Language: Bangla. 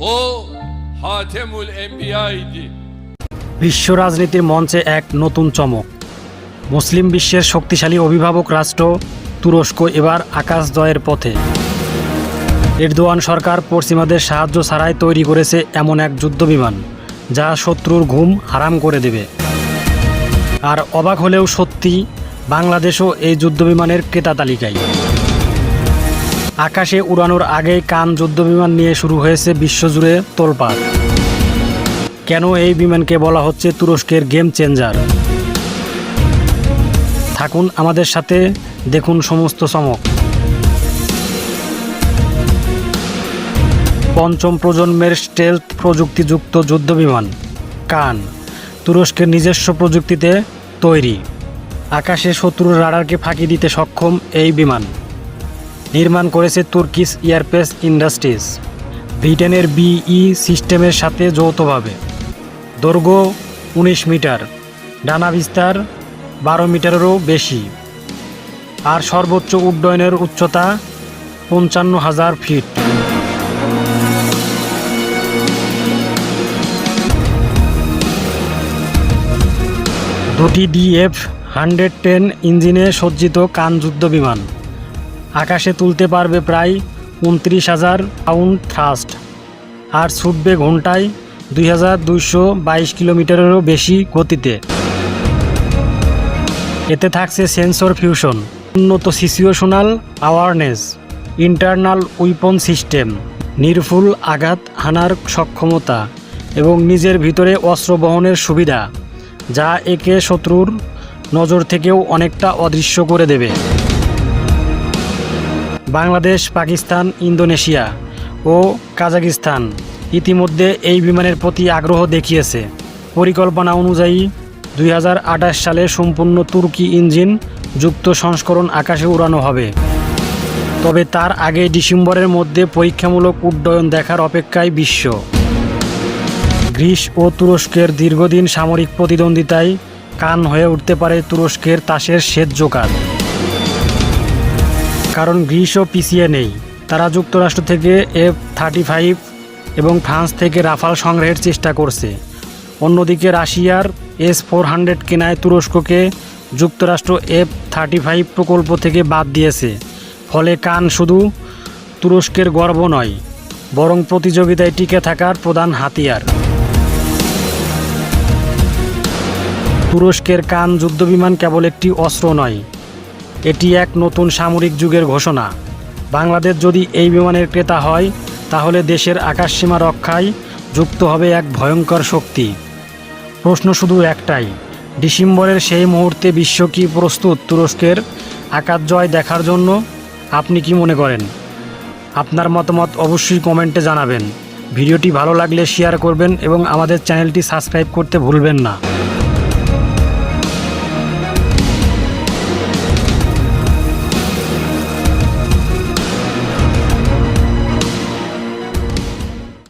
O Hatemul Enbiya'ydı. বিশ্ব রাজনীতির মঞ্চে এক নতুন চমক। মুসলিম বিশ্বের শক্তিশালী অভিভাবক রাষ্ট্র তুরস্ক এবার আকাশ জয়ের পথে। এরদোয়ান সরকার পশ্চিমাদের সাহায্য ছাড়াই তৈরি করেছে এমন এক যুদ্ধবিমান, যা শত্রুর ঘুম হারাম করে দেবে। আর অবাক হলেও সত্যি, বাংলাদেশও এই যুদ্ধবিমানের ক্রেতা তালিকায়। আকাশে উড়ানোর আগেই কান যুদ্ধবিমান নিয়ে শুরু হয়েছে বিশ্বজুড়ে তোলপাড়। কেন এই বিমানকে বলা হচ্ছে তুরস্কের গেম চেঞ্জার? থাকুন আমাদের সাথে, দেখুন সমস্ত চমক। পঞ্চম প্রজন্মের স্টেলথ প্রযুক্তিযুক্ত যুদ্ধবিমান, কান, তুরস্কের নিজস্ব প্রযুক্তিতে তৈরি। আকাশে শত্রুর রাডারকে ফাঁকি দিতে সক্ষম এই বিমান। নির্মাণ করেছে তুর্কিস এয়ারপেস ইন্ডাস্ট্রিজ। ব্রিটেনের বিই সিস্টেমের সাথে যৌথভাবে। দৈর্ঘ্য উনিশ মিটার, ডানা বিস্তার বারো মিটারেরও বেশি। আর সর্বোচ্চ উড্ডয়নের উচ্চতা পঞ্চান্ন হাজার ফিট। দুটি ডিএফ হান্ড্রেড টেন ইঞ্জিনে সজ্জিত কান যুদ্ধ বিমান আকাশে তুলতে পারবে প্রায় উনত্রিশ হাজার পাউন্ড থ্রাস্ট আর ছুটবে ঘন্টায় দুই হাজার দুইশো বাইশ কিলোমিটারেরও বেশি গতিতে। এতে থাকছে সেন্সর ফিউশন উন্নত situational awareness internal weapon system নির্ভুল আঘাত হানার সক্ষমতা এবং নিজের ভিতরে অস্ত্র বহনের সুবিধা, যা একে শত্রুর নজর থেকেও অনেকটা অদৃশ্য করে দেবে। বাংলাদেশ, পাকিস্তান, ইন্দোনেশিয়া ও কাজাকিস্তান ইতিমধ্যে এই বিমানের প্রতি আগ্রহ দেখিয়েছে। পরিকল্পনা অনুযায়ী দুই হাজার আঠাশ সালে সম্পূর্ণ তুর্কি ইঞ্জিন যুক্ত সংস্করণ আকাশে উড়ানো হবে। তবে তার আগে ডিসেম্বরের মধ্যে পরীক্ষামূলক উড্ডয়ন দেখার অপেক্ষায় বিশ্ব। গ্রিস ও তুরস্কের দীর্ঘদিন সামরিক প্রতিদ্বন্দ্বিতায় কান হয়ে উঠতে পারে তুরস্কের তাসের সেচ জোগাড় কারণ গ্রিসও পিছিয়ে নেই। তারা যুক্তরাষ্ট্র থেকে এফ থার্টি ফাইভ এবং ফ্রান্স থেকে রাফাল সংগ্রহের চেষ্টা করছে। অন্যদিকে রাশিয়ার এস ফোর হান্ড্রেড কেনায় তুরস্ককে যুক্তরাষ্ট্র এফ থার্টি ফাইভ প্রকল্প থেকে বাদ দিয়েছে। ফলে কান শুধু তুরস্কের গর্ব নয়, বরং প্রতিযোগিতায় টিকে থাকার প্রধান হাতিয়ার। তুরস্কের কান যুদ্ধবিমান কেবল একটি অস্ত্র নয় এটি এক নতুন সামরিক যুগের ঘোষণা। বাংলাদেশ যদি এই বিমানের ক্রেতা হয়, তাহলে দেশের আকাশসীমা রক্ষায় যুক্ত হবে এক ভয়ঙ্কর শক্তি। প্রশ্ন শুধু একটাই, ডিসেম্বরের সেই মুহূর্তে বিশ্ব কি প্রস্তুত তুরস্কের আকাশ জয় দেখার জন্য? আপনি কি মনে করেন? আপনার মতামত অবশ্যই কমেন্টে জানাবেন। ভিডিওটি ভালো লাগলে শেয়ার করবেন এবং আমাদের চ্যানেলটি সাবস্ক্রাইব করতে ভুলবেন না।